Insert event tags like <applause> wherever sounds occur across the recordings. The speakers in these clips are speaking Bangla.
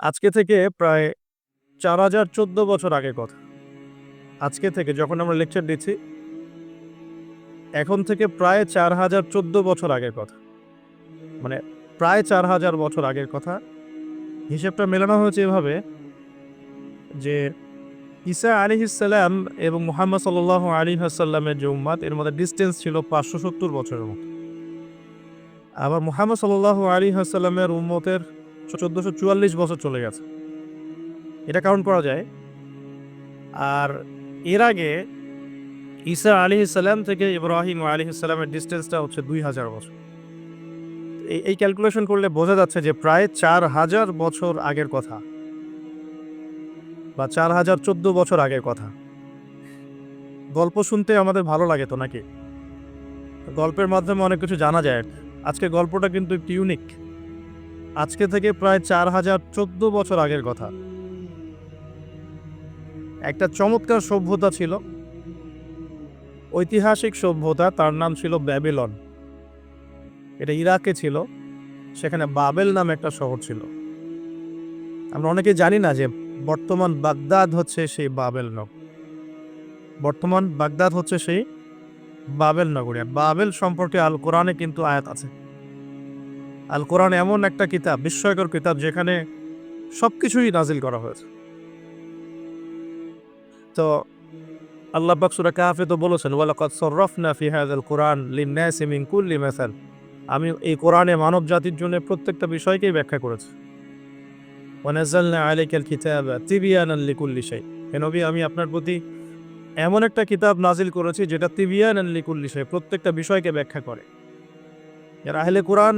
আজকে থেকে প্রায় চার হাজার চোদ্দ বছর আগের কথা। আজকে থেকে যখন আমরা লেকচার দিচ্ছি, এখন থেকে প্রায় চার হাজার চোদ্দ বছর আগের কথা। মানে প্রায় চার হাজার বছর আগের কথা। হিসেবটা মেলানো হয়েছে এভাবে যে, ঈসা আলী ইসাল্লাম এবং মোহাম্মদ সাল্লাহ আলী হাসাল্লামের যে উম্মাদ, এর মধ্যে ডিস্টেন্স ছিল পাঁচশো সত্তর বছরের মতো। আবার মোহাম্মদ সাল্লাহ আলী হাসাল্লামের উম্মতের চোদ্দোশো চুয়াল্লিশ বছর চলে গেছে। এটা কারণ করা যায়। আর এর আগে ঈসা আলী ইসাল্লাম থেকে ইব্রাহিম আলী ইসাল্লামের ডিস্টেন্সটা হচ্ছে দুই হাজার বছর। এই ক্যালকুলেশন করলে বোঝা যাচ্ছে যে প্রায় চার হাজার বছর আগের কথা। বা চার হাজার চোদ্দ বছর আগের কথা। গল্প শুনতে আমাদের ভালো লাগে তো নাকি? গল্পের মাধ্যমে অনেক কিছু জানা যায়। আজকে গল্পটা কিন্তু একটু ইউনিক আজকে থেকে প্রায় চার হাজার চোদ্দ বছর আগের কথা। একটা চমৎকার সভ্যতা ছিল। ঐতিহাসিক সভ্যতা, তার নাম ছিল ব্যাবিলন। এটা ইরাকে ছিল, সেখানে বাবেল নামে একটা শহর ছিল। আমরা অনেকে জানি না যে বর্তমান বাগদাদ হচ্ছে সেই বাবেল নগর বর্তমান বাগদাদ হচ্ছে সেই বাবেল নগরী। বাবেল সম্পর্কে আল কোরআনে কিন্তু আয়াত আছে। আল কোরআন এমন একটা কিতাব, বিস্ময়কর কিতাব, যেখানে সব কিছুই নাজিল করা হয়েছে। তো আল্লাহ পাক সূরা কাহফে তো বলেছেন, ওয়ালাকাদ সররাফনা ফি হাযাল কোরআন লিন-নাসি মিন কুল্লি মাসাল। আমি এই কোরআনে মানব জাতির জন্য প্রত্যেকটা বিষয়কেই ব্যাখ্যা করেছি। ওয়ানাজ্জালনা আলাইকাল কিতাবা তিবিয়ানান লিকুল্লি শাই। হে নবী, আমি আপনার প্রতি এমন একটা কিতাব নাজিল করেছি, যেটা তিবিয়ানান লিকুল্লি শাই, প্রত্যেকটা বিষয়কে ব্যাখ্যা করে। যারা আহলে কোরআন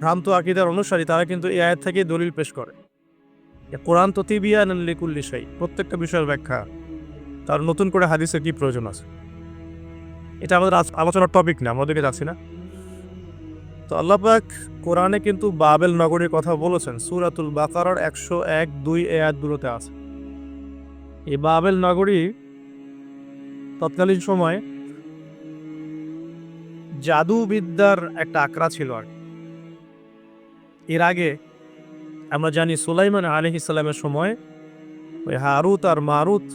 ভ্রান্ত আকিদার অনুসারী তারা কিন্তু এই আয়াত থেকে দলিল পেশ করে। কোরআন তো তিবিয়ানান লিকুল্লি শাই, প্রত্যেকটা বিষয়ের ব্যাখ্যা। তার নতুন করে হাদিসের কি প্রয়োজন আছে? এটা আমাদের আলোচনার টপিক না আমাদেরকে যাচ্ছি না। তো আল্লাহ পাক কোরআনে কিন্তু বাবেল নগরীর কথা বলেছেন, সুরাতুল বাকারার একশো এক দুই এ আয়াতগুলোতে আছে। এই বাবেল নগরী তৎকালীন সময় জাদুবিদ্যার একটা আকড়া ছিল আর কি। এর আগে আমরা জানি সুলাইমান আলহ ইসলামের সময় ওই হারুত আর মারুত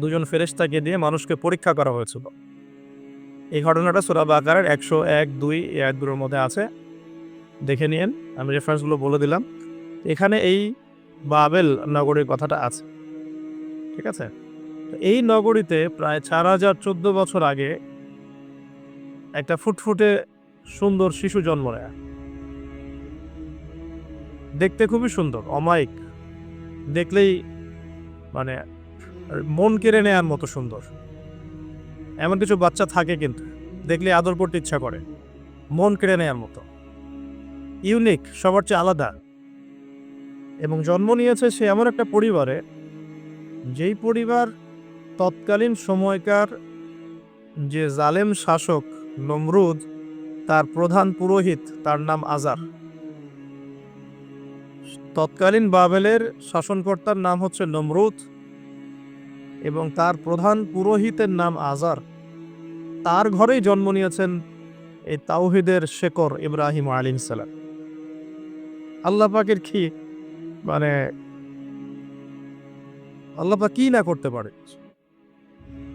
দুজন ফেরেশতাকে দিয়ে মানুষকে পরীক্ষা করা হয়েছিল। এই ঘটনাটা সুরা আকারের একশো এক দুই এই আয়াতগুলোর মধ্যে আছে। দেখে নিন আমি রেফারেন্সগুলো বলে দিলাম। এখানে এই বাবেল নগরীর কথাটা আছে। ঠিক আছে? এই নগরীতে প্রায় চার হাজার চোদ্দ বছর আগে একটা ফুটফুটে সুন্দর শিশু জন্ম নেয়। দেখতে খুবই সুন্দর, অমায়িক। দেখলেই মানে মন কেড়ে নেয়ার মতো সুন্দর। এমন কিছু বাচ্চা থাকে কিন্তু, দেখলে আদর করতে ইচ্ছা করে, মন কেড়ে নেয়ার মতো। ইউনিক, সবার চেয়ে আলাদা। এবং জন্ম নিয়েছে সে এমন একটা পরিবারে, যেই পরিবার তৎকালীন সময়কার যে জালেম শাসক নমরুদ, তার প্রধান পুরোহিত, তার নাম আজার। তৎকালীন বাবেলের শাসনকর্তার নাম হচ্ছে নমরুদ এবং তার প্রধান পুরোহিতের নাম আজার। তার ঘরেই জন্ম নিয়েছেন এই তাওহিদের শেকর ইব্রাহিম আলিম সালাম। আল্লাহ পাকের কি মানে আল্লাহ পাক কি না করতে পারে?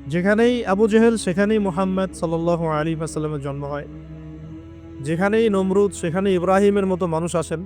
যেখানেই আবু জেহেল, সেখানেই মোহাম্মদ সাল আলী আসাল্লামের জন্ম হয়। যেখানেই নমরুদ সেখানে ইব্রাহিমের মতো মানুষ আসেন।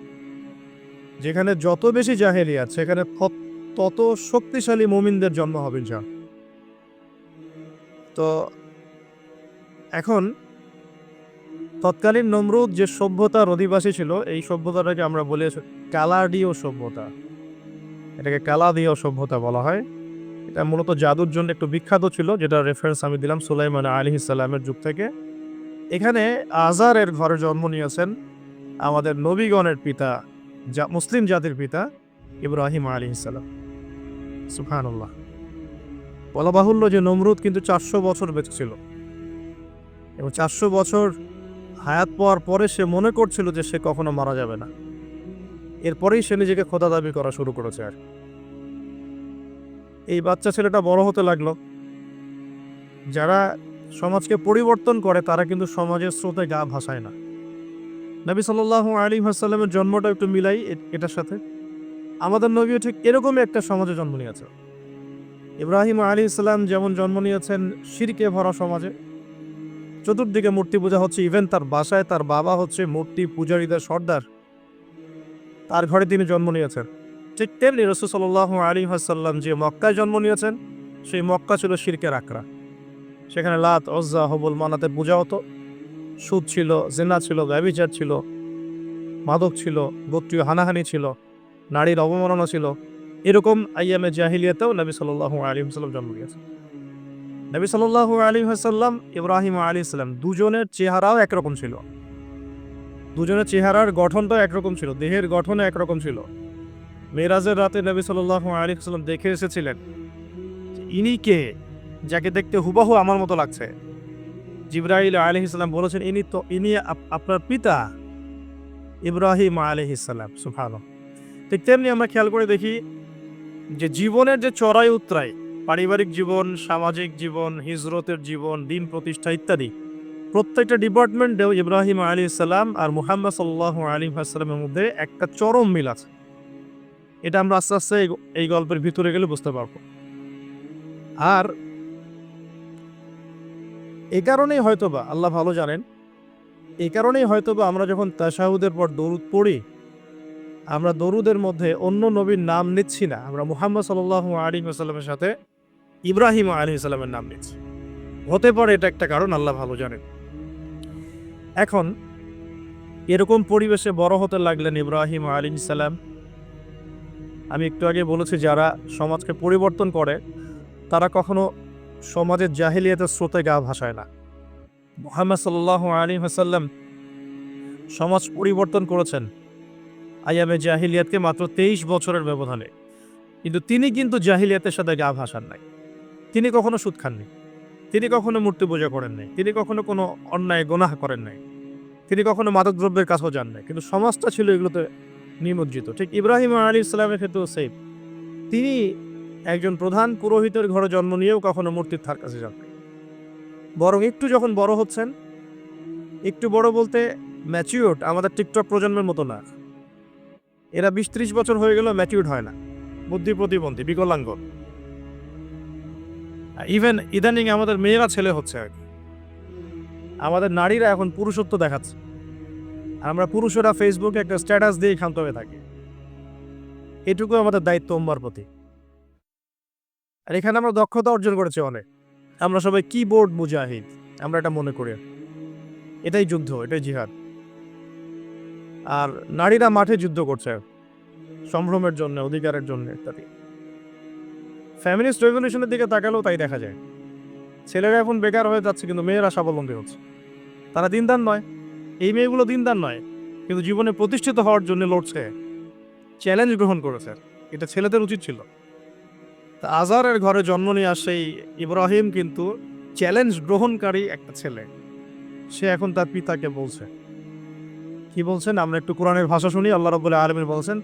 যেখানে যত বেশি জাহেলিয়াত সেখানে তত- শক্তিশালী মুমিনদের জন্ম হবে যা তো এখন তৎকালীন নমরুদ যে সভ্যতার অধিবাসী ছিল, এই সভ্যতাটাকে আমরা বলে কালাডীয় সভ্যতা। এটাকে কালাদীয় সভ্যতা বলা হয়। এটা মূলত জাদুর জন্য একটু বিখ্যাত ছিল, যেটা রেফারেন্স আমি দিলাম সুলাইমান আলী ইসাল্লামের যুগ থেকে। এখানে আজারের ঘরে জন্ম নিয়েছেন আমাদের নবীগণের পিতা যা মুসলিম জাতির পিতা ইব্রাহিম আলী ইসালাম সুফানুল্লাহ বলা বাহুল্য যে নমরুদ কিন্তু চারশো বছর বেঁচে ছিল। এবং চারশো বছর হায়াত পাওয়ার পরে সে মনে করছিল যে সে কখনো মারা যাবে না। এরপরেই সে নিজেকে খোদা দাবি করা শুরু করেছে আর এই বাচ্চা ছেলেটা বড় হতে লাগল। যারা সমাজকে পরিবর্তন করে, তারা কিন্তু সমাজের স্রোতে গা ভাসায় না। নবী সাল্লাহ আলী হাসাল্লামের জন্মটা একটু মিলাই এটার সাথে। আমাদের নবীও ঠিক এরকমই একটা সমাজে জন্ম নিয়েছে। ইব্রাহিম আলী ইসলাম যেমন জন্ম নিয়েছেন শিরকে ভরা সমাজে, চতুর্দিকে মূর্তি পূজা হচ্ছে ইভেন তার বাসায় তার বাবা হচ্ছে মূর্তি পূজারীদের সর্দার। তার ঘরে তিনি জন্ম নিয়েছেন। ঠিক তেমনি রসুল সাল্লাহ আলী হাসাল্লাম যে মক্কায় জন্ম নিয়েছেন, সেই মক্কা ছিল শিরকের আকরা সেখানে লাত অজ্জা হবুল মানাতে পূজা হতো। সুদ ছিল, জেনা ছিল ব্যবিচার ছিল, মাদক ছিল, গোত্রীয় হানাহানি ছিল, নারীর অবমাননা ছিল। এরকম আইয়ামে জাহিলিয়াতেও নবী সাল্লাহ আলী হাসাল্লাম জন্ম নিয়েছেন। নবী সাল্লাহ আলী হাসাল্লাম ইব্রাহিম আলী ইসলাম দুজনের চেহারাও একরকম ছিল। দুজনের চেহারার গঠনটাও একরকম ছিল, দেহের গঠনও একরকম ছিল। মেরাজের রাতে নবী সাল্লাহ আলী হাসাল্লাম দেখে এসেছিলেন ইনি কে, যাকে দেখতে হুবাহু আমার মতো লাগছে। জিব্রাইল আলী ইসলাম বলেছেন, ইনি তো, ইনি আপ- আপনার পিতা। ইব্রাহিম আলী ইসলাম সুফানো ঠিক তেমনি আমরা খেয়াল করে দেখি যে জীবনের যে চড়াই উত্তরাই পারিবারিক জীবন, সামাজিক জীবন, হিজরতের জীবন, দিন প্রতিষ্ঠা ইত্যাদি, প্রত্যেকটা ডিপার্টমেন্টেও ইব্রাহিম আলী ইসলাম আর মুহাম্মদ সাল্লাহ আলী আসসালামের মধ্যে একটা চরম মিল আছে। এটা আমরা আস্তে আস্তে এই গল্পের ভিতরে গেলে বুঝতে পারব। আর এই কারণেই হয়তোবা, আল্লাহ ভালো জানেন এই কারণেই হয়তোবা আমরা যখন তাশাহুদের পর দরুদ পড়ি, আমরা দরুদের মধ্যে অন্য নবীর নাম নিচ্ছি না, আমরা মুহাম্মদ সাল্লাহ আলী সাল্লামের সাথে ইব্রাহিম আলী সাল্লামের নাম নিচ্ছি। হতে পারে এটা একটা কারণ, আল্লাহ ভালো জানেন। এখন, এরকম পরিবেশে বড় হতে লাগলেন ইব্রাহিম আলী সাল্লাম আমি একটু আগে বলেছি, যারা সমাজকে পরিবর্তন করে, তারা কখনো সমাজের জাহিলিয়াতের স্রোতে গা ভাসায় না। মোহাম্মদ সাল্লাহ আলী হাসাল্লাম সমাজ পরিবর্তন করেছেন। আয়ামে জাহিলিয়াতকে মাত্র তেইশ বছরের ব্যবধানে। কিন্তু তিনি কিন্তু জাহিলিয়াতের সাথে গা ভাসান নাই। তিনি কখনো সুদ খাননি তিনি কখনো মূর্তি পূজা করেন নাই। তিনি কখনো কোনো অন্যায়, গোনাহ করেন নাই। তিনি কখনো মাদকদ্রব্যের কাছেও যান নাই। কিন্তু সমাজটা ছিল এগুলোতে নিমজ্জিত। ঠিক ইব্রাহিম আলী ইসলামের ক্ষেত্রেও সেম তিনি একজন প্রধান পুরোহিতের ঘরে জন্ম নিয়েও কখনো মূর্তির থার কাছে যান বরং একটু যখন বড় হচ্ছেন, একটু বড় বলতে ম্যাচিউর্ড আমাদের টিকটক প্রজন্মের মতো না। এরা বিশ ত্রিশ বছর হয়ে গেলেও ম্যাচিউর্ড হয় না। বুদ্ধি প্রতিবন্ধী, বিকলাঙ্গ। ইভেন ইদানিং আমাদের মেয়েরা ছেলে হচ্ছে আমাদের নারীরা এখন পুরুষত্ব দেখাচ্ছে। আমরা পুরুষেরা ফেসবুকে একটা স্ট্যাটাস দিয়ে ক্ষান্ত হয়ে থাকি। এটুকু আমাদের দায়িত্ব উম্মার প্রতি। আর এখানে আমরা দক্ষতা অর্জন করেছি অনেক। আমরা সবাই কিবোর্ড মুজাহিদ, আমরা এটা মনে করি। এটাই যুদ্ধ, এটাই জিহাদ। আর নারীরা মাঠে যুদ্ধ করছে, সম্ভ্রমের জন্য, অধিকারের জন্য, ইত্যাদি। ফ্যামিলিস্ট রেভলিউশনের দিকে তাকালেও তাই দেখা যায়। ছেলেরা এখন বেকার হয়ে যাচ্ছে, কিন্তু মেয়েরা স্বাবলম্বী হচ্ছে। তারা দিনদার নয়। এই মেয়েগুলো দিনদার নয়, কিন্তু জীবনে প্রতিষ্ঠিত হওয়ার জন্য লড়ছে। চ্যালেঞ্জ গ্রহণ করেছে। এটা ছেলেদের উচিত ছিল। আজারের ঘরে জন্ম নিয়ে আসে ইব্রাহিম কিন্তু চ্যালেঞ্জ গ্রহণকারী একটা ছেলে। সে এখন তার পিতাকে বলছে। কি বলছেন? আমরা একটু কোরআনের ভাষা শুনি, আল্লাহ রবুল্লাহ আলমিন বলছেন,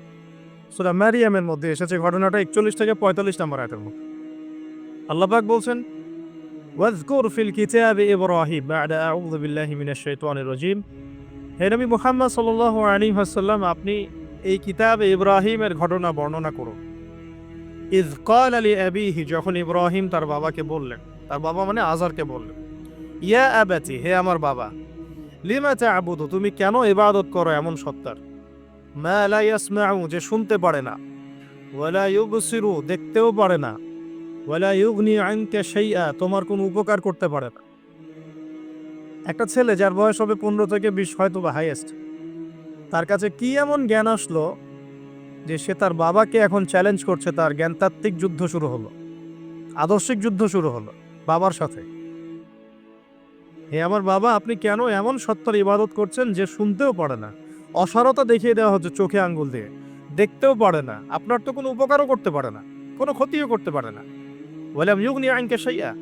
সুরা ম্যারিয়ামের মধ্যে এসেছে ঘটনাটা একচল্লিশ থেকে পঁয়তাল্লিশ নম্বর আয়তের মধ্যে। আল্লাহ পাক বলছেন, ওয়াজকুর ফিল কিতাবে ইব্রাহিম বা'দা আউযু বিল্লাহি মিনাশ শাইতানির রাজিম। হে নবী মুহাম্মদ সাল্লাল্লাহু আলাইহি ওয়াসাল্লাম, আপনি এই কিতাবে ইব্রাহিমের ঘটনা বর্ণনা করুন। ইজ কাল আলী আবিহি, যখন ইব্রাহিম তার বাবাকে বললেন, তার বাবা মানে আজারকে বললেন, ইয়া আবাতি, হে আমার বাবা, লিমা তা'বুদু, তুমি কেন ইবাদত করো এমন সত্তার? মা লা ইয়াসমাউ, যে শুনতে পারে না। ওয়ালা ইউবসিরু, দেখতেও পারে না। ওয়ালা ইউগনি আনকা শাইআ, তোমার কোনো উপকার করতে পারে না। একটা ছেলে যার বয়স হবে পনেরো থেকে বিশ হয়তো বা হাইয়েস্ট তার কাছে কি এমন জ্ঞান আসলো? যে সে তার বাবাকে এখন চ্যালেঞ্জ করছে, তার জ্ঞানতাত্ত্বিক যুদ্ধ শুরু হলো। আদর্শিক যুদ্ধ শুরু হলো, বাবার সাথে। হে আমার বাবা, আপনি কেন এমন সত্তার ইবাদত করছেন যে শুনতেও পারে না? অসারতা দেখিয়ে দেওয়া হচ্ছে চোখে আঙ্গুল দিয়ে। দেখতেও পারে না। আপনার তো কোনো উপকারও করতে পারে না। কোনো ক্ষতিও করতে পারে না। আইনকে সাইয়া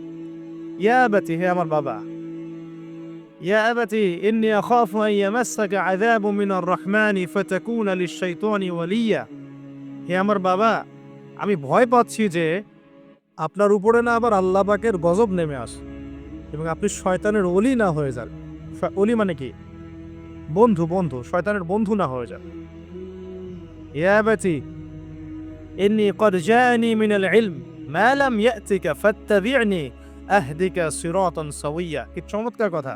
ইয়া আবাতি হে আমার বাবা ইয়া আবাতি ইন্নি আখাফু আন ইয়ামাসসাকা আযাবু মিনার রাহমানি ফাতাকুনা লিশ-শাইতানি ওয়ালিয়া হে আমার বাবা আমি ভয় পাচ্ছি যে আপনার উপরে না আবার আল্লাহ পাকের গজব নেমে আসে এবং আপনি শয়তানের অলি না হয়ে যান শ- অলি মানে কি বন্ধু বন্ধু শয়তানের বন্ধু না হয়ে যান ইয়া আবাতি ইন্নি قد جاءني من العلم ما لم يأتك فاتبعني أهدك صراطا سويا কি চমৎকার কথা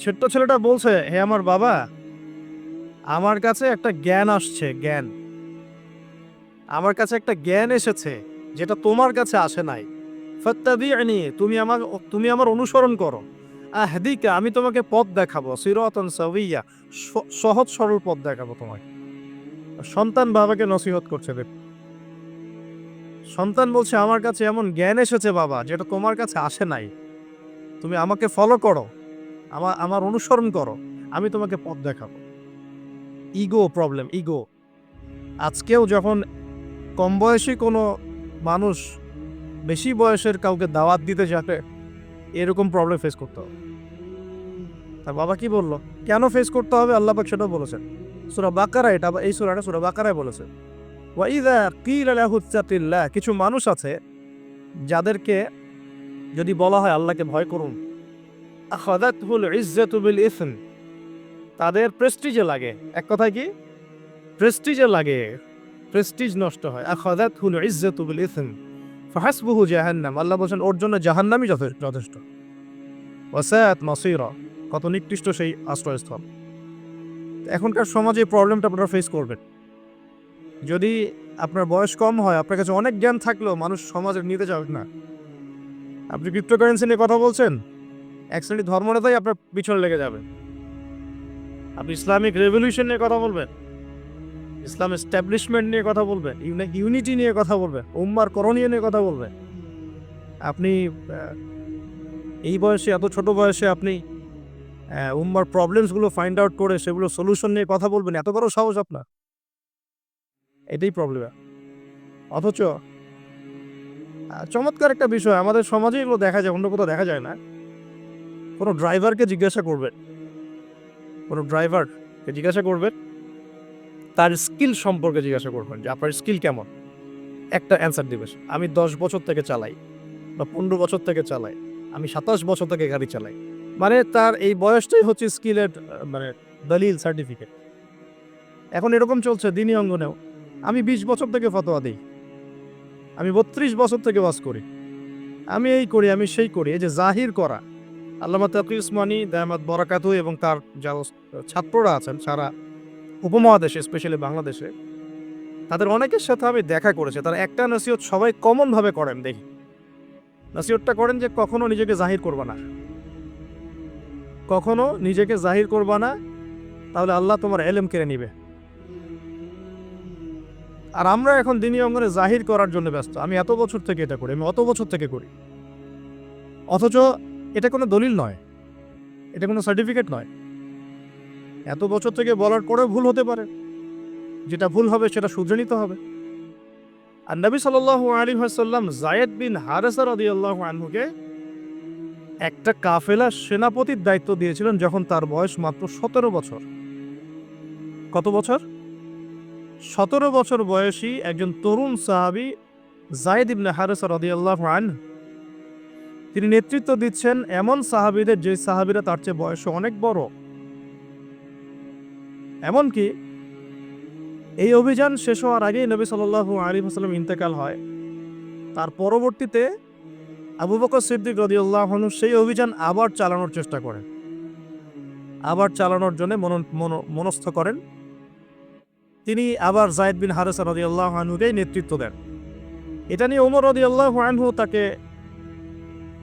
ছোট্ট ছেলেটা বলছে, হে আমার বাবা, আমার কাছে একটা জ্ঞান আসছে, জ্ঞান। আমার কাছে একটা জ্ঞান এসেছে, যেটা তোমার কাছে আসে নাই। ফাত্তাবিআনি তুমি আমার তুমি আমার অনুসরণ করো। আহদিকা, আমি তোমাকে পথ দেখাবো, সিরাতান সাওয়িয়া, স- সহজ সরল পথ দেখাবো তোমাকে সন্তান বাবাকে নসিহত করছে দেখ সন্তান বলছে, আমার কাছে এমন জ্ঞান এসেছে বাবা, যেটা তোমার কাছে আসে নাই। তুমি আমাকে ফলো করো। আমার আমার অনুসরণ করো, আমি তোমাকে পথ দেখাবো। ইগো প্রবলেম ইগো আজকেও যখন কম বয়সী কোনো মানুষ বেশি বয়সের কাউকে দাওয়াত দিতে যাবে, এরকম প্রবলেম ফেস করতে হবে। তার বাবা কি বলল? কেন ফেস করতে হবে? আল্লাহ পাক সেটাও বলেছেন। সুরা বাকারা এটা, এই সুরাটা সুরা বাকারায় বলেছে। কিছু মানুষ আছে যাদেরকে যদি বলা হয় আল্লাহকে ভয় করুন তাদের প্রেস্টিজে লাগে। এক কথায় কি? প্রেস্টিজে লাগে। প্রেস্টিজ নষ্ট হয়। আখাদাতহুল ইজ্জাতু বিল ইসম ফাহাসবুহু জাহান্নাম। আল্লাহ বলছেন, ওর জন্য জাহান্নামই যথে- যথেষ্ট। ওয়াসায়াত মাসিরা। কত নিকৃষ্ট সেই আশ্রয়স্থল। এখনকার সমাজে প্রবলেমটা আপনারা ফেস করবেন। যদি আপনার বয়স কম হয়, আপনার কাছে অনেক জ্ঞান থাকলেও মানুষ সমাজে নিতে চাবে না। আপনি ক্রিপ্টোকারেন্সি নিয়ে কথা বলছেন? শ্রেণি ধর্মনেতাই আপনার পিছনে লেগে যাবে। আপনি ইসলামিক রেভলিউশন নিয়ে কথা বলবেন। ইসলাম এস্টাবলিশমেন্ট নিয়ে কথা বলবেন। ইউনিটি নিয়ে কথা বলবেন। উম্মার করণীয় নিয়ে কথা বলবেন। আপনি এই বয়সে, এত ছোট বয়সে আপনি উম্মার প্রবলেমসগুলো ফাইন্ড আউট করে সেগুলো সলিউশন নিয়ে কথা বলবেন, এত বড় সাহস আপনার। এটাই প্রবলেম অথচ চমৎকার একটা বিষয়, আমাদের সমাজে এগুলো দেখা যায়, অন্য কোথাও দেখা যায় না। কোনো ড্রাইভারকে জিজ্ঞাসা করবেন। কোনো ড্রাইভারকে জিজ্ঞাসা করবেন, তার স্কিল সম্পর্কে জিজ্ঞাসা করবেন যে আপনার স্কিল কেমন। একটা অ্যান্সার দিবে আমি দশ বছর থেকে চালাই বা পনেরো বছর থেকে চালাই, আমি সাতাশ বছর থেকে গাড়ি চালাই। মানে তার এই বয়সটাই হচ্ছে স্কিলের মানে দলিল সার্টিফিকেট এখন এরকম চলছে দিনী অঙ্গনেও। আমি বিশ বছর থেকে ফতোয়া দিই। আমি বত্রিশ বছর থেকে বাস করি। আমি এই করি, আমি সেই করি, এই যে জাহির করা। আল্লামা তাকি উসমানী দায়ামাত বরাকাতু এবং তার যা ছাত্ররা আছেন সারা উপমহাদেশে স্পেশালি বাংলাদেশে, তাদের অনেকের সাথে আমি দেখা করেছি। তারা একটা নসিহত সবাই কমনভাবে করেন, দেখি। নসিহতটা করেন যে কখনো নিজেকে জাহির করবা না। কখনো নিজেকে জাহির করবা না, তাহলে আল্লাহ তোমার এলেম কেড়ে নিবে। আর আমরা এখন দিনী অঙ্গনে জাহির করার জন্য ব্যস্ত। আমি এত বছর থেকে এটা করি, আমি অত বছর থেকে করি। অথচ এটা কোনো দলিল নয়। এটা কোনো সার্টিফিকেট নয়। এত বছর থেকে বলার পরেও ভুল হতে পারে। যেটা ভুল হবে সেটা শুধরে নিতে হবে। আর নবী সাল্লাল্লাহু আলী সাল্লাম জায়েদ বিন হারেসা রাদিয়াল্লাহু আনহুকে একটা কাফেলা সেনাপতির দায়িত্ব দিয়েছিলেন যখন তার বয়স মাত্র সতেরো বছর। কত বছর? সতেরো বছর বয়সী একজন তরুণ সাহাবি জায়েদ ইবনে হারেসা আল্লাহ আনহু তিনি নেতৃত্ব দিচ্ছেন এমন সাহাবিদের যে সাহাবিরা তার চেয়ে বয়সে অনেক বড়। এমনকি এই অভিযান শেষ হওয়ার আগেই নবী সাল্লাল্লাহু আলী হাসালাম ইন্তেকাল হয়। তার পরবর্তীতে আবু বকর সিদ্দিক রদিউল্লাহনু সেই অভিযান আবার চালানোর চেষ্টা করেন। আবার চালানোর জন্য মন- মন- মনস্থ করেন। তিনি আবার জায়দ বিন হারেসা রদিউল্লাহ আনহুকেই নেতৃত্ব দেন। এটা নিয়ে ওমর রদিউল্লাহ আনহু তাকে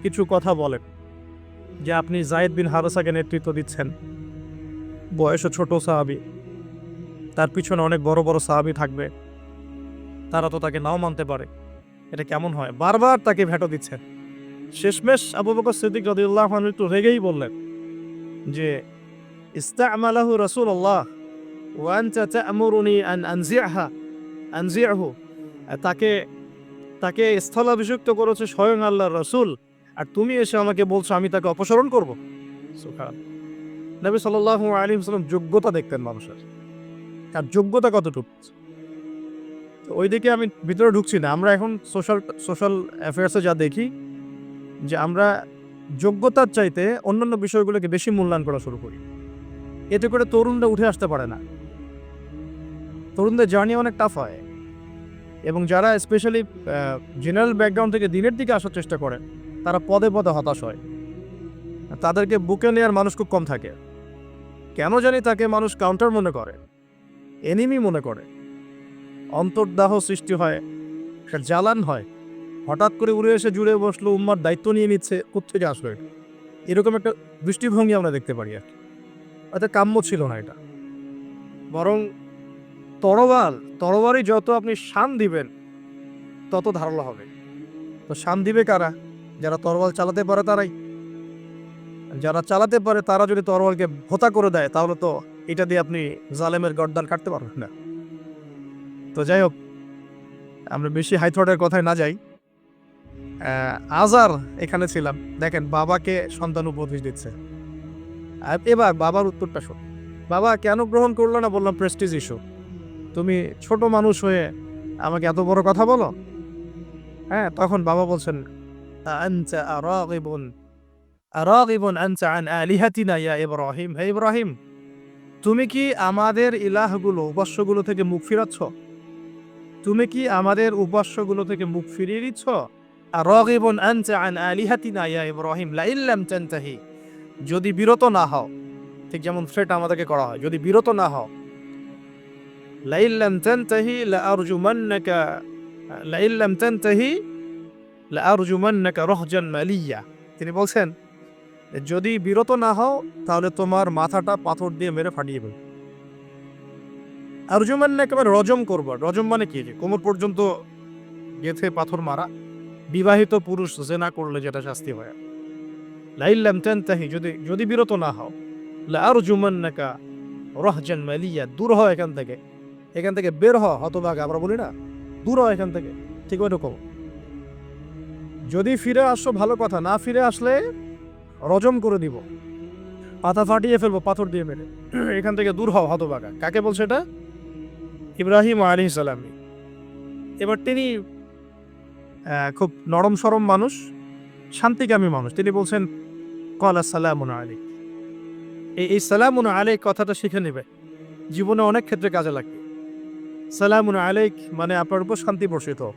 কিছু কথা বলেন, যে আপনি জায়েদ বিন হারেসাকে নেতৃত্ব দিচ্ছেন। বয়সে ছোট সাহাবি। তার পিছনে অনেক বড় বড় সাহাবি থাকবে। তারা তো তাকে নাও মানতে পারে। এটা কেমন হয়? বারবার তাকে ভেটো দিচ্ছেন শেষমেশ আবু বকর সিদ্দিক রদিউল্লাহ একটু রেগেই বললেন যে তা'মুরুনি আন আনজি'হা আনজিয়াহু তাকে তাকে স্থলাভিষিক্ত করেছে স্বয়ং আল্লাহ রসুল। আর তুমি এসে আমাকে বলছো আমি তাকে অপসারণ করব? নবী সাল্লাহ আলী সাল্লাম যোগ্যতা দেখতেন মানুষের। আর যোগ্যতা কতটুকু? ওইদিকে আমি ভিতরে ঢুকছি না। আমরা এখন সোশ্যাল সোশ্যাল অ্যাফেয়ার্সে যা দেখি, যে আমরা যোগ্যতার চাইতে অন্যান্য বিষয়গুলোকে বেশি মূল্যায়ন করা শুরু করি। এতে করে তরুণরা উঠে আসতে পারে না। তরুণদের জার্নি অনেক টাফ হয়। এবং যারা স্পেশালি জেনারেল ব্যাকগ্রাউন্ড থেকে দিনের দিকে আসার চেষ্টা করে তারা পদে পদে হতাশ হয়। তাদেরকে বুকে নেওয়ার মানুষ খুব কম থাকে। কেন জানি তাকে মানুষ কাউন্টার মনে করে এনিমি মনে করে। অন্তর্দাহ সৃষ্টি হয় একটা জ্বালান হয়। হঠাৎ করে উড়ে এসে জুড়ে বসল, উম্মার দায়িত্ব নিয়ে নিচ্ছে কোথেকে আসলো এটা? এরকম একটা দৃষ্টিভঙ্গি আমরা দেখতে পারি আর কি। এটা কাম্য ছিল না এটা। বরং তরবাল তরবারি যত আপনি শান দিবেন, তত ধারালো হবে। তো শান দিবে কারা? যারা তরবাল চালাতে পারে তারাই। যারা চালাতে পারে তারা যদি তরবালকে ভোতা করে দেয়, তাহলে তো এটা দিয়ে আপনি জালেমের গর্দান কাটতে পারবেন না। তো যাই হোক, আমরা বেশি হাইথ্রটের কথায় না যাই। আজার এখানে ছিলাম। দেখেন, বাবাকে সন্তান উপদেশ দিচ্ছে। এবার বাবার উত্তরটা শোন। বাবা, কেন গ্রহণ করল না? বললাম প্রেস্টিজ ইস্যু তুমি ছোট মানুষ হয়ে আমাকে এত বড় কথা বলো? হ্যাঁ তখন বাবা বলছেন আনতা আরাগিবুন আরাগিবুন আনতা আন আলিহাতিনা ইয়া ইব্রাহিম হে ইব্রাহিম, তুমি কি আমাদের ইলাহগুলো, উপাস্যগুলো থেকে মুখ ফিরাচ্ছ? তুমি কি আমাদের উপাস্যগুলো থেকে মুখ ফিরিয়ে দিচ্ছ? আরাগিবুন আনতা আন আলিহাতিনা ইয়া ইব্রাহিম লা ইল্লাম তানতাহি যদি বিরত না হও, ঠিক যেমন থ্রেট আমাদেরকে করা হয়, যদি বিরত না হও লাইল্লাম তানতাহি লাআরজুমান্নাকা লাইল্লাম তানতাহি লাআরজুমান্নাকা রহজান মালিয়া। তিনি বলছেন, যদি বিরত না হও, তাহলে তোমার মাথাটা পাথর দিয়ে মেরে ফাটিয়ে দেবে। আরজুমান্নাকা মানে রজম করব। রজম মানে কি? যে কোমর পর্যন্ত গেথে পাথর মারা। বিবাহিত পুরুষ জেনা করলে যেটা শাস্তি হয়। লাইল্লাম তানতাহি, যদি যদি বিরত না হও, লাআরজুমান্নাকা রহজান মালিয়া, দূর হয় এখান থেকে। এখান থেকে বের হ হতভাগ, আমরা বলি না, দূর হয় এখান থেকে। ঠিক ওইরকম। যদি ফিরে আসো, ভালো কথা। না ফিরে আসলে রজম করে দিব পাতা ফাটিয়ে ফেলব, পাথর দিয়ে মেরে। এখান থেকে দূর হও, হতভাগা। কাকে বলছে এটা? ইব্রাহিম আলী সালামি। এবার তিনি খুব নরম সরম মানুষ, শান্তিকামী মানুষ। তিনি বলছেন, কলা সালামুন আলী এই এই সালামুন আলাইক কথাটা শিখে নেবে। জীবনে অনেক ক্ষেত্রে কাজে লাগবে। সালামুন আলাইক মানে আপনার উপর শান্তি বর্ষিত। হোক।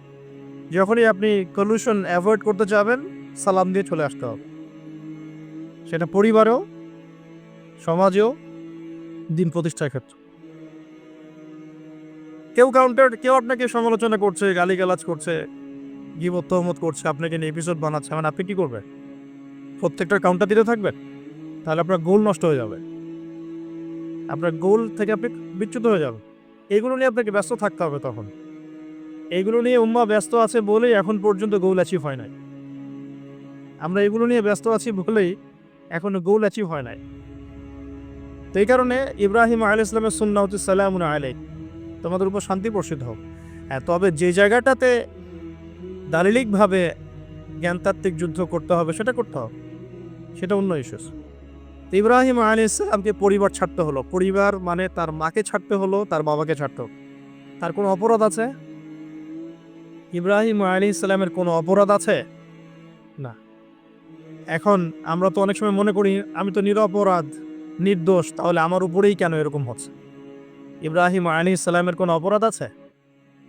যখনই আপনি কলিউশন অ্যাভয়েড করতে যাবেন, সালাম দিয়ে চলে আসতে হবে। সেটা পরিবারেও, সমাজেও, দিন প্রতিষ্ঠার ক্ষেত্রে। কেউ কাউন্টার কেউ আপনাকে সমালোচনা করছে, গালিগালাজ করছে, গিবত তহমত করছে, আপনাকে নিয়ে এপিসোড বানাচ্ছে মানে আপনি কী করবেন? প্রত্যেকটার কাউন্টার দিতে থাকবেন, তাহলে আপনার গোল নষ্ট হয়ে যাবে। আপনার গোল থেকে আপনি বিচ্যুত হয়ে যাবেন। এগুলো নিয়ে আপনাকে ব্যস্ত থাকতে হবে তখন। এগুলো নিয়ে উম্মা ব্যস্ত আছে বলেই এখন পর্যন্ত গোল অ্যাচিভ হয় নাই। আমরা এগুলো নিয়ে ব্যস্ত আছি বলেই এখনও গোল অ্যাচিভ হয় নাই। তো এই কারণে ইব্রাহিম আল ইসলামের সুন্নাউদ্দিন সালাম আলাই তোমাদের উপর শান্তি প্রসিদ্ধ হোক। হ্যাঁ তবে যে জায়গাটাতে দালিলিকভাবে জ্ঞানতাত্ত্বিক যুদ্ধ করতে হবে সেটা করতে হবে। সেটা অন্য ইস্যুস ইব্রাহিম আলী ইসলামকে পরিবার ছাড়তে হলো। পরিবার মানে তার মাকে ছাড়তে হলো, তার বাবাকে ছাড়তে তার কোনো অপরাধ আছে? ইব্রাহিম আলী ইসলামের কোনো অপরাধ আছে? না। এখন আমরা তো অনেক সময় মনে করি, আমি তো নিরপরাধ, নির্দোষ, তাহলে আমার উপরেই কেন এরকম হচ্ছে? ইব্রাহিম আলী ইসলামের কোনো অপরাধ আছে?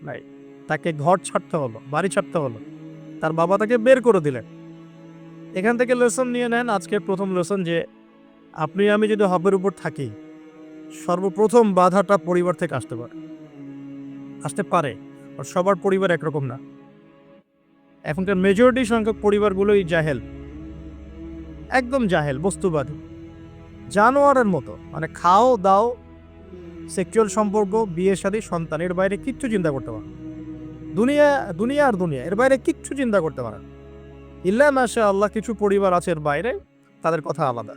নাই। তাকে ঘর ছাড়তে হলো, বাড়ি ছাড়তে হলো। তার বাবা তাকে বের করে দিলেন। এখান থেকে লেসন নিয়ে নেন আজকে প্রথম লেসন যে, আপনি আমি যদি হবের উপর থাকি, সর্বপ্রথম বাধাটা পরিবার থেকে আসতে পারে। আসতে পারে। আর সবার পরিবার একরকম না। এখনকার মেজরিটি সংখ্যক পরিবারগুলোই জাহেল। একদম জাহেল, বস্তুবাদী। জানোয়ারের মতো মানে খাও, দাও সেক্সুয়াল সম্পর্ক, বিয়ে, শাদী সন্তানের বাইরে কিচ্ছু চিন্তা করতে পারে দুনিয়া দুনিয়া আর দুনিয়া, এর বাইরে কিচ্ছু চিন্তা করতে পারে। ইল্লা মাসা আল্লাহ কিছু পরিবার আছে এর বাইরে, তাদের কথা আলাদা।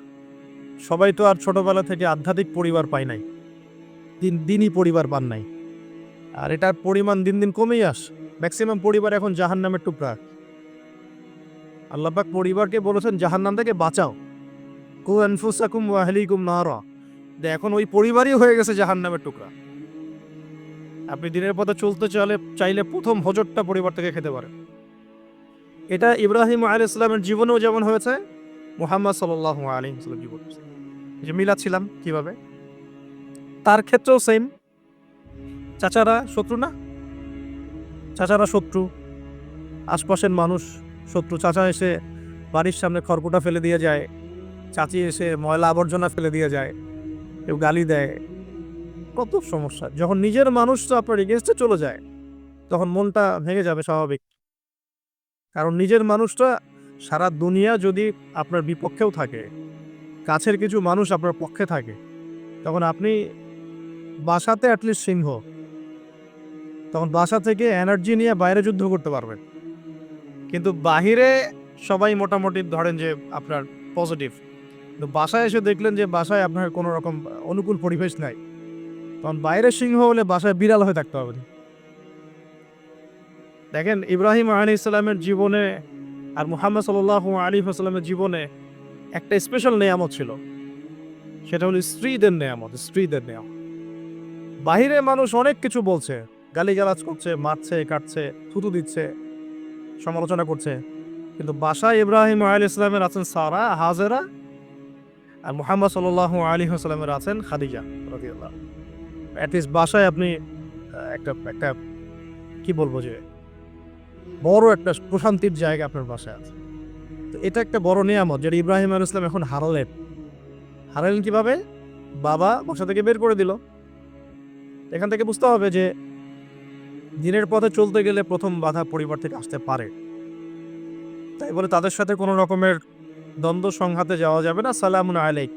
সবাই তো আর ছোটবেলা থেকে আধ্যাত্মিক পরিবার পায় নাই। দিন, দিনই পরিবার পান নাই। আর এটার পরিমাণ দিন দিন কমেই আস। ম্যাক্সিমাম পরিবার এখন জাহান নামের টুকরা। আল্লাপাক পরিবারকে বলেছেন জাহান নাম থেকে বাঁচাও। কু ওয়াহলিকুম নারা। এখন ওই পরিবারই হয়ে গেছে জাহান নামের টুকরা। আপনি দিনের পথে চলতে চাইলে চাইলে প্রথম হজরটা পরিবার থেকে খেতে পারেন। এটা ইব্রাহিম আলী ইসলামের জীবনেও যেমন হয়েছে, মোহাম্মদ সাল্লাহ আলী ইসলাম জীবন যে মিলা ছিলাম কীভাবে? তার ক্ষেত্রেও সেম চাচারা শত্রু না? চাচারা শত্রু। আশপাশের মানুষ শত্রু। চাচা এসে বাড়ির সামনে খড়কুটা ফেলে দিয়ে যায়। চাচি এসে ময়লা আবর্জনা ফেলে দিয়ে যায়। কেউ গালি দেয়। কত সমস্যা। যখন নিজের মানুষ তো আপনার এগেনস্টে চলে যায়, তখন মনটা ভেঙে যাবে স্বাভাবিক। কারণ নিজের মানুষটা সারা দুনিয়া যদি আপনার বিপক্ষেও থাকে, কাছের কিছু মানুষ আপনার পক্ষে থাকে, তখন আপনি বাসাতে অ্যাটলিস্ট সিংহ। তখন বাসা থেকে এনার্জি নিয়ে বাইরে যুদ্ধ করতে পারবেন কিন্তু বাহিরে সবাই মোটামুটি ধরেন যে আপনার পজিটিভ কিন্তু বাসায় এসে দেখলেন যে বাসায় আপনার কোনো রকম অনুকূল পরিবেশ নাই। তখন বাইরে সিংহ হলে বাসায় বিড়াল হয়ে থাকতে হবে। দেখেন ইব্রাহিম আলী ইসলামের জীবনে আর মুহাম্মদ সাল্লাহ আলী আসসালামের জীবনে একটা স্পেশাল নেয়ামত ছিল। সেটা হলো স্ত্রীদের নেয়ামত স্ত্রীদের নেয়ামত। বাহিরে মানুষ অনেক কিছু বলছে। গালিগালাজ করছে, মারছে, কাটছে, থুতু দিচ্ছে, সমালোচনা করছে। কিন্তু বাসায় ইব্রাহিম আলী ইসলামের আছেন সারা, হাজেরা আর মোহাম্মদ সাল আলী আসসালামের আছেন খাদিজা, রদিয়াল্লাহ অ্যাটলিস্ট বাসায় আপনি একটা একটা, কি বলব যে, বড় একটা প্রশান্তির জায়গা আপনার বাসায় আছে। তো এটা একটা বড় নিয়ামত যেটা ইব্রাহিম আল ইসলাম এখন হারালেন। হারালেন কীভাবে? বাবা বাসা থেকে বের করে দিল। এখান থেকে বুঝতে হবে যে দিনের পথে চলতে গেলে প্রথম বাধা পরিবার থেকে আসতে পারে। তাই বলে তাদের সাথে কোনো রকমের দ্বন্দ্ব সংঘাতে যাওয়া যাবে না। সালামুন আলাইক।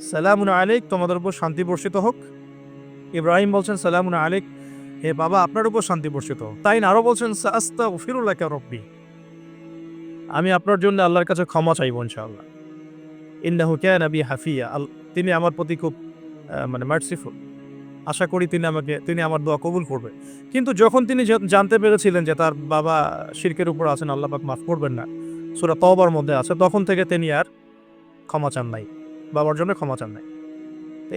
সালামুন আলাইক, তোমাদের উপর শান্তি বর্ষিত হোক। ইব্রাহিম বলছেন, সালামুন আলাইক, হে বাবা, আপনার উপর শান্তি বর্ষিত। তাই আরও বলছেন সাস্তা ফিরুল্লাহ রব্বি। আমি আপনার জন্য আল্লাহর কাছে ক্ষমা চাইব ইনশাআল্লাহ। ইন্নাহু ক্যান আবি হাফিয়া। তিনি আমার প্রতি খুব মানে মার্সিফুল আশা করি তিনি আমাকে, তিনি আমার দোয়া কবুল করবে। কিন্তু যখন তিনি জানতে পেরেছিলেন যে তার বাবা শিরকের উপর আছেন, আল্লাহ পাক মাফ করবেন না, সুরা তবার মধ্যে আছে, তখন থেকে তিনি আর ক্ষমা চান নাই, বাবার জন্য ক্ষমা চান নাই।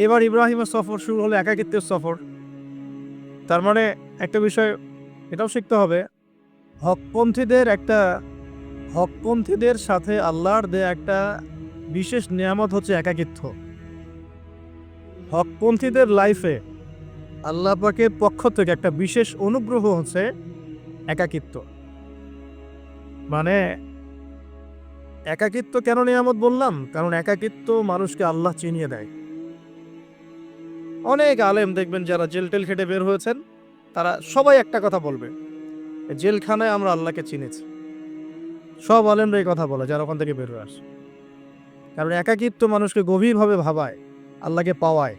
এবার ইব্রাহিমের সফর শুরু হলো, একাকিত্বের সফর। তার মানে একটা বিষয়, এটাও শিখতে হবে, হকপন্থীদের একটা, হকপন্থীদের সাথে আল্লাহর দেয়া একটা বিশেষ নিয়ামত হচ্ছে একাকিত্ব। হকপন্থীদের লাইফে আল্লাহ পাকের পক্ষ থেকে একটা বিশেষ অনুগ্রহ হচ্ছে একাকিত্ব। মানে একাকিত্ব কেন নিয়ামত বললাম? কারণ একাকিত্ব মানুষকে আল্লাহ চিনিয়ে দেয়। অনেক আলেম দেখবেন যারা জেল টেল খেটে বের হয়েছেন, তারা সবাই একটা কথা বলবে জেলখানায় আমরা আল্লাহকে চিনেছি। সব আলেমরা এই কথা বলে, যারা ওখান থেকে বের হয়ে আসে। কারণ একাকিত্ব মানুষকে গভীরভাবে ভাবায়, আল্লাহকে পাওয়ায়।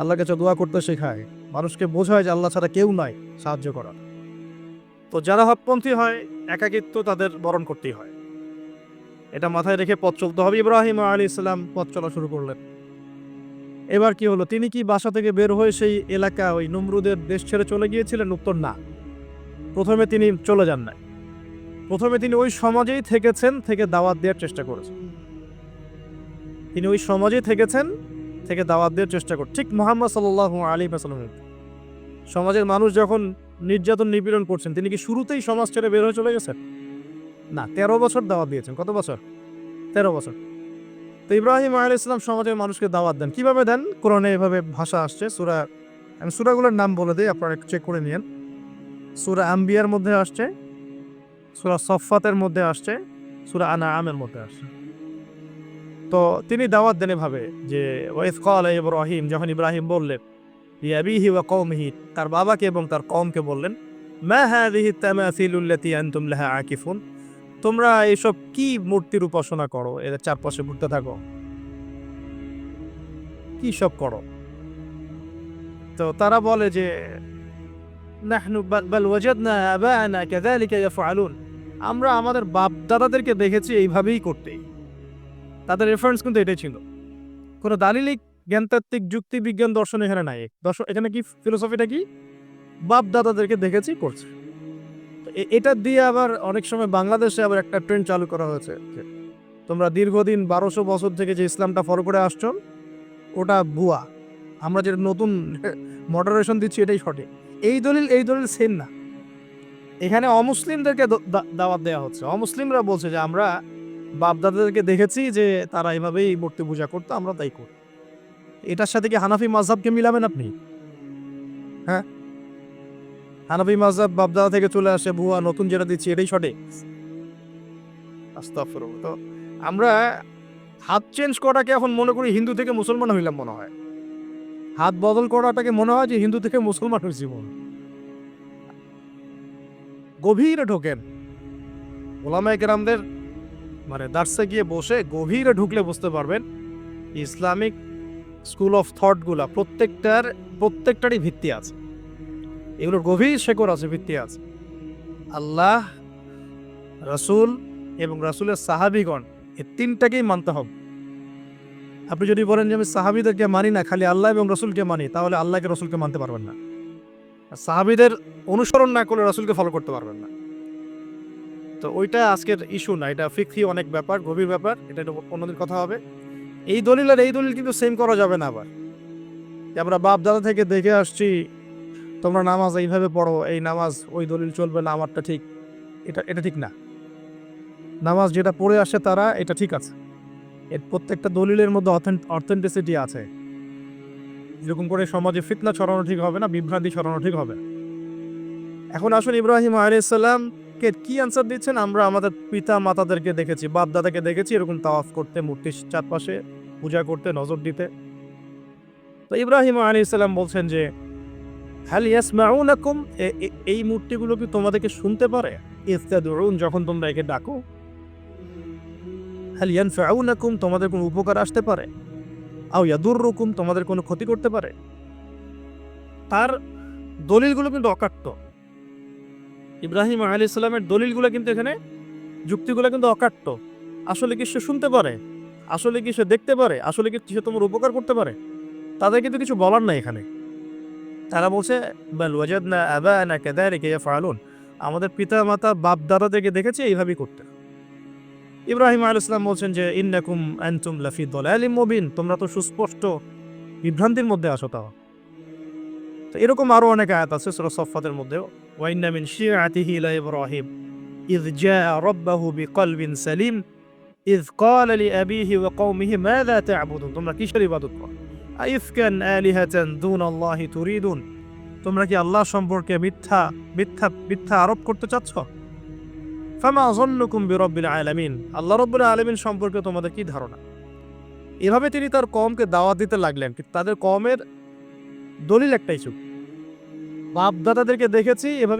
আল্লাহর কাছে দোয়া করতে শেখায়। মানুষকে বোঝায় যে আল্লাহ ছাড়া কেউ নাই, সাহায্য করার। তো যারা হকপন্থী হয়, একাকিত্ব তাদের বরণ করতেই হয়। এটা মাথায় রেখে পথ চলতে হবে। ইব্রাহিম আলী ইসলাম পথ চলা শুরু করলেন। এবার কি হলো? তিনি কি বাসা থেকে বের হয়ে সেই এলাকা, ওই নমরুদের দেশ ছেড়ে চলে গিয়েছিলেন? উত্তর, না। প্রথমে তিনি চলে যান নাই। প্রথমে তিনি ওই সমাজেই থেকেছেন, থেকে দাওয়াত দেওয়ার চেষ্টা করেছেন। তিনি ওই সমাজেই থেকেছেন থেকে দাওয়াত দেওয়ার চেষ্টা করেন ঠিক মোহাম্মদ সাল্লাহ আলী সাল্লাম সমাজের মানুষ যখন নির্যাতন নিপীড়ন করছেন, তিনি কি শুরুতেই সমাজ ছেড়ে বের হয়ে চলে গেছেন? না, তেরো বছর দাওয়াত দিয়েছেন। কত বছর? তেরো বছর। তো ইব্রাহিম আলী ইসলাম সমাজের মানুষকে দাওয়াত দেন। কীভাবে দেন? কোরআনে এভাবে ভাষা আসছে। সুরা, আমি সুরাগুলোর নাম বলে দিই, আপনারা একটু চেক করে নিন সুরা আম্বিয়ার মধ্যে আসছে, সুরা সফাতের মধ্যে আসছে, সুরা আনা আমের মধ্যে আসছে। তো তিনি দাওয়াত দেন এভাবে যে ওয়েস কল ইব্রাহিম, যখন ইব্রাহিম বললেন ইয়াবিহি ওয়া কওমিহি, তার বাবাকে এবং তার কমকে বললেন, মা হাদিহি তামাসিলুল্লাতি আনতুম লাহা আকিফুন, তোমরা এসব কি মূর্তির উপাসনা করো? এদের চারপাশে ঘুরতে থাকো। কি সব করো? তো তারা বলে যে, নাহনু বাল ওয়াজাদনা আবাআনা কাযালিকা ইয়াফআলুন, আমরা আমাদের বাপ দাদাদেরকে দেখেছি এইভাবেই করতে। তাদের রেফারেন্স কিন্তু এটাই ছিল। কোনো দালিলিক জ্ঞানতাত্ত্বিক যুক্তি বিজ্ঞান দর্শন এখানে নাই। দর্শন, এখানে কি ফিলোসফিটা কি? বাপ দাদাদেরকে দেখেছি, করছে। এটা দিয়ে আবার অনেক সময় বাংলাদেশে আবার একটা ট্রেন্ড চালু করা হয়েছে তোমরা দীর্ঘদিন বারোশো বছর থেকে যে ইসলামটা ফলো করে আসছো, ওটা ভুয়া। আমরা যেটা নতুন <laughs> মডারেশন দিচ্ছি, এটাই সঠিক। এই দলিল এই দলিল সেম না। এখানে অমুসলিমদেরকে দাওয়াত দেওয়া হচ্ছে। অমুসলিমরা বলছে যে আমরা বাপদাদাদেরকে দেখেছি যে তারা এভাবেই মূর্তি পূজা করতো, আমরা তাই করি। এটার সাথে কি হানাফি মাযহাবকে মিলাবেন আপনি? হ্যাঁ? হানাফি মাযহাব বাপদাদা থেকে চলে আসে ভুয়া নতুন যেটা দিচ্ছি, এটাই সঠিক। আস্তাগফিরুল্লাহ। তো আমরা হাত চেঞ্জ করাটাকে এখন মনে করি হিন্দু থেকে মুসলমান হইলাম মনে হয়। হাত বদল করাটাকে মনে হয় যে হিন্দু থেকে মুসলমান হয়েছি মনে। গভীরে ঢোকেন। ওলামায় কেরামদের মানে দার্সে গিয়ে বসে গভীরে ঢুকলে বুঝতে পারবেন, ইসলামিক স্কুল অফ থটগুলা প্রত্যেকটার, প্রত্যেকটারই ভিত্তি আছে। এগুলোর গভীর শেকড় আছে, ভিত্তি আছে। আল্লাহ, রসুল এবং রাসুলের সাহাবিগণ এই তিনটাকেই মানতে হবে। আপনি যদি বলেন যে আমি সাহাবিদেরকে মানি না, খালি আল্লাহ এবং রসুলকে মানি, তাহলে আল্লাহকে রসুলকে মানতে পারবেন না। সাহাবিদের অনুসরণ না করলে রসুলকে ফলো করতে পারবেন না। তো ওইটা আজকের ইস্যু না, এটা ফিক্সি অনেক ব্যাপার, গভীর ব্যাপার, এটা অন্যদিন কথা হবে। এই দলিল আর এই দলিল কিন্তু সেম করা যাবে না আবার। আমরা বাপ দাদা থেকে দেখে আসছি, তোমরা নামাজ এইভাবে পড়ো, এই নামাজ, ওই দলিল চলবে না, আমারটা ঠিক। এটা এটা ঠিক না। নামাজ যেটা পড়ে আসে তারা, এটা ঠিক আছে। এর প্রত্যেকটা দলিলের মধ্যে অথেন্টিসিটি আছে। যেরকম করে সমাজে ফিতনা ছড়ানো ঠিক হবে না, বিভ্রান্তি ছড়ানো ঠিক হবে। এখন আসুন ইব্রাহিম আলাইসাল্লামকে কি আনসার দিচ্ছেন? আমরা আমাদের পিতা মাতাদেরকে দেখেছি বাপ দাদাকে দেখেছি, এরকম তাওয়াফ করতে, মূর্তির চারপাশে পূজা করতে, নজর দিতে। তো ইব্রাহিম আলাইসাল্লাম বলছেন যে হ্যাল ইয়াসমাউনাকুম? এ- এ- এই মূর্তিগুলো কি তোমাদেরকে শুনতে পারে? ইফতাদুরুন যখন তোমরা একে ডাকো। হ্যাল ইয়ানফাউনাকুম? তোমাদের কোনো উপকার আসতে পারে? আও ইয়াদুররুকুম? তোমাদের কোনো ক্ষতি করতে পারে? তার দলিলগুলো কিন্তু অকাট্য। ইব্রাহিম আলী ইসলামের দলিলগুলো কিন্তু এখানে, যুক্তিগুলো কিন্তু অকাট্য। আসলে কি সে শুনতে পারে? আসলে কি সে দেখতে পারে? আসলে কি সে তোমার উপকার করতে পারে? তাদের কিন্তু কিছু বলার নাই এখানে। তারা বলছে কাযালিকা ইয়াফআলুন। আমাদের পিতা মাতা বাপ দাদাদেরকে দেখেছে, এইভাবেই করতে। ইব্রাহিম আলাইহিস সালাম বলছেন যে, ইন্নাকুম আনতুম লাফি দালালিম মুবিন। তোমরা তো সুস্পষ্ট বিভ্রান্তির মধ্যে আসো তাও। তো এরকম আরো অনেক আয়াত আছে সূরা সফফাতের মধ্যেও ওয়াইন্না মিন শিয়াতিহি লা ইব্রাহিম إذ جاء ربه بقلب سليم إذ قال لأبيه وقومه ماذا تعبدون তোমরা কিসের ইবাদত করো আইফকান আলিহাতান দুন আল্লাহি তুরিদুন তোমরা কি আল্লাহ সম্পর্কে মিথ্যা মিথ্যা মিথ্যা আরোপ করতে চাচ্ছ ফামা জন্নুকুম বিরব্বিল আলামিন আল্লাহ রব্বুল আলামিন সম্পর্কে তোমাদের কি ধারণা এভাবে তিনি তার কমকে দাওয়াত দিতে লাগলেন কিন্তু তাদের কমের দলিল একটাই চুপ বাপদাদাদেরকে দেখেছি এভাবে